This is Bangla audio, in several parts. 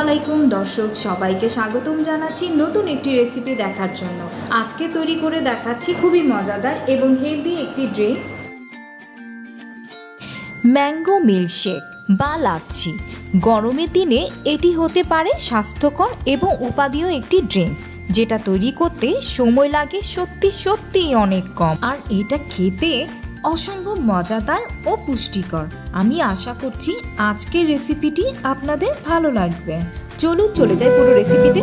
আলাইকুম দর্শক, সবাইকে স্বাগতম জানাচ্ছি নতুন একটি রেসিপি দেখার জন্য। আজকে তৈরি করে দেখাচ্ছি খুবই মজাদার এবং হেলদি একটি ড্রিঙ্কস ম্যাঙ্গো মিল্কশেক বা লাচ্ছি। গরমের দিনে এটি হতে পারে স্বাস্থ্যকর এবং উপাদেয় একটি ড্রিঙ্কস যেটা তৈরি করতে সময় লাগে সত্যি সত্যিই অনেক কম। আর এটা খেতে অসম্ভব মজাদার ও পুষ্টিকর। আমি আশা করছি আজকের রেসিপিটি আপনাদের ভালো লাগবে। চলুন, চলে যাই পুরো রেসিপিতে।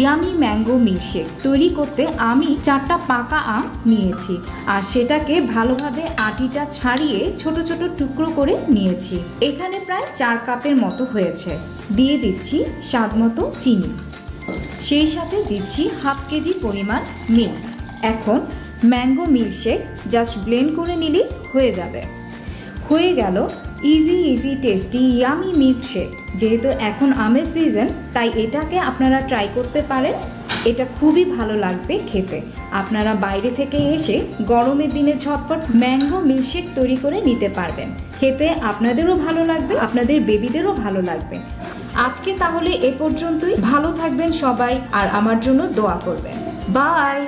ইয়ামি ম্যাঙ্গো মিল্কশেক তৈরি করতে আমি চারটা পাকা আম নিয়েছি আর সেটাকে ভালোভাবে আটিটা ছাড়িয়ে ছোট ছোট টুকরো করে নিয়েছি। এখানে প্রায় চার কাপের মতো হয়েছে। দিয়ে দিচ্ছি স্বাদ মতো চিনি। সেই সাথে দিচ্ছি হাফ কেজি পরিমাণ মিল্ক। এখন ম্যাঙ্গো মিল্কশেক জাস্ট ব্লেন্ড করে নিলেই হয়ে যাবে। হয়ে গেল easy easy tasty yummy milkshake যেহেতু এখন আমের সিজন তাই এটাকে আপনারা ট্রাই করতে পারেন। এটা খুবই ভালো লাগবে খেতে। আপনারা বাইরে থেকে এসে গরমের দিনে ঝটপট ম্যাঙ্গো মিল্কশেক তৈরি করে নিতে পারবেন। খেতে আপনাদেরও ভালো লাগবে, আপনাদের বেবিদেরও ভালো লাগবে। আজকে তাহলে এ পর্যন্তই। ভালো থাকবেন সবাই আর আমার জন্য দোয়া করবেন। বাই!